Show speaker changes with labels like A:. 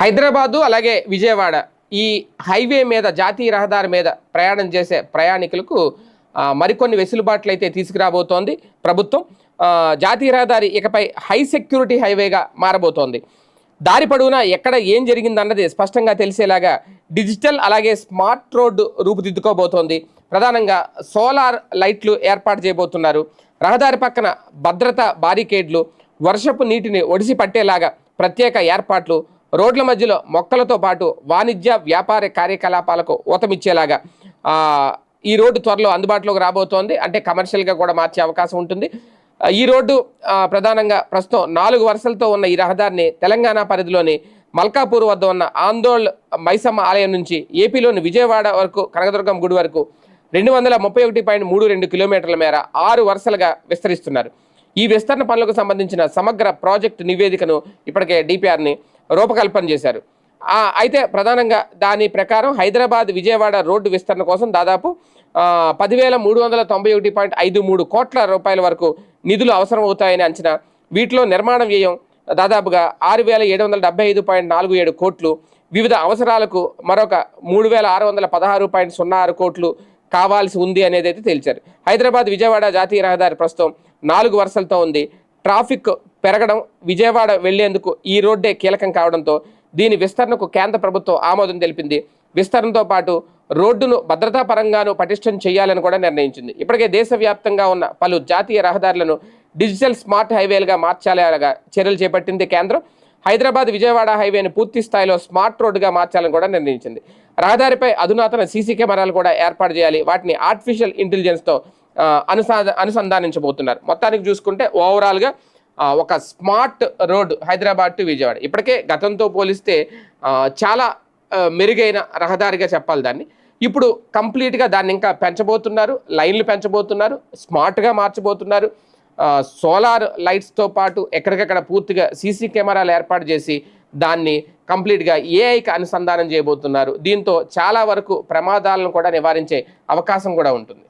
A: హైదరాబాదు అలాగే విజయవాడ ఈ హైవే మీద జాతీయ రహదారి మీద ప్రయాణం చేసే ప్రయాణికులకు మరికొన్ని వెసులుబాట్లు అయితే తీసుకురాబోతోంది ప్రభుత్వం. జాతీయ రహదారి ఇకపై హై సెక్యూరిటీ హైవేగా మారబోతోంది. దారి పొడవునా ఎక్కడ ఏం జరిగిందన్నది స్పష్టంగా తెలిసేలాగా డిజిటల్ అలాగే స్మార్ట్ రోడ్డు రూపుదిద్దుకోబోతోంది. ప్రధానంగా సోలార్ లైట్లు ఏర్పాటు చేయబోతున్నారు. రహదారి పక్కన భద్రత బారికేడ్లు వర్షపు నీటిని ఒడిసి పట్టేలాగా ప్రత్యేక ఏర్పాట్లు రోడ్ల మధ్యలో మొక్కలతో పాటు వాణిజ్య వ్యాపార కార్యకలాపాలకు ఊతమిచ్చేలాగా ఈ రోడ్డు త్వరలో అందుబాటులోకి రాబోతోంది. అంటే కమర్షియల్గా కూడా మార్చే అవకాశం ఉంటుంది. ఈ రోడ్డు ప్రధానంగా ప్రస్తుతం నాలుగు వరుసలతో ఉన్న ఈ రహదారిని తెలంగాణ పరిధిలోని మల్కాపూర్ వద్ద ఉన్న ఆందోళ్ మైసమ్మ ఆలయం నుంచి ఏపీలోని విజయవాడ వరకు కనకదుర్గం గుడి వరకు రెండు వందల ముప్పై ఒకటి పాయింట్ మూడు రెండు కిలోమీటర్ల మేర ఆరు వరుసలుగా విస్తరిస్తున్నారు. ఈ విస్తరణ పనులకు సంబంధించిన సమగ్ర ప్రాజెక్టు నివేదికను ఇప్పటికే డిపిఆర్ని రూపకల్పన చేశారు. అయితే ప్రధానంగా దాని ప్రకారం హైదరాబాద్ విజయవాడ రోడ్డు విస్తరణ కోసం దాదాపు పదివేల మూడు వందల తొంభై ఒకటి పాయింట్ ఐదు మూడు కోట్ల రూపాయల వరకు నిధులు అవసరం అవుతాయని అంచనా. వీటిలో నిర్మాణ వ్యయం దాదాపుగా ఆరు వేల ఏడు వందల డెబ్బై ఐదు పాయింట్ నాలుగు ఏడు కోట్లు. వివిధ అవసరాలకు మరొక మూడు వేల ఆరు వందల పదహారు పాయింట్ సున్నా ఆరు కోట్లు కావాల్సి ఉంది అనేది అయితే తేల్చారు. హైదరాబాద్ విజయవాడ జాతీయ రహదారి ప్రస్తుతం నాలుగు వరుసలతో ఉంది. ట్రాఫిక్ పెరగడం విజయవాడ వెళ్ళేందుకు ఈ రోడ్డే కీలకం కావడంతో దీని విస్తరణకు కేంద్ర ప్రభుత్వం ఆమోదం తెలిపింది. విస్తరణతో పాటు రోడ్డును భద్రతా పరంగాను పటిష్టం చేయాలని కూడా నిర్ణయించింది. ఇప్పటికే దేశవ్యాప్తంగా ఉన్న పలు జాతీయ రహదారులను డిజిటల్ స్మార్ట్ హైవేలుగా మార్చాలేలాగా చర్యలు చేపట్టింది కేంద్రం. హైదరాబాద్ విజయవాడ హైవేను పూర్తి స్థాయిలో స్మార్ట్ రోడ్డుగా మార్చాలని కూడా నిర్ణయించింది. రహదారిపై అధునాతన సీసీ కెమెరాలు కూడా ఏర్పాటు చేయాలి. వాటిని ఆర్టిఫిషియల్ ఇంటెలిజెన్స్తో అనుసా అనుసంధానించబోతున్నారు. మొత్తానికి చూసుకుంటే ఓవరాల్గా ఒక smart road Hyderabad to Vijayawada. ఇప్పటికే గతంతో పోలిస్తే చాలా మెరుగైన రహదారిగా చెప్పాలి దాన్ని. ఇప్పుడు కంప్లీట్గా దాన్ని ఇంకా పెంచబోతున్నారు లైన్లు పెంచబోతున్నారు స్మార్ట్గా మార్చబోతున్నారు. సోలార్ లైట్స్తో పాటు ఎక్కడికక్కడ పూర్తిగా సీసీ కెమెరాలు ఏర్పాటు చేసి దాన్ని కంప్లీట్గా ఏఐకి అనుసంధానం చేయబోతున్నారు. దీంతో చాలా వరకు ప్రమాదాలను కూడా నివారించే అవకాశం కూడా ఉంటుంది.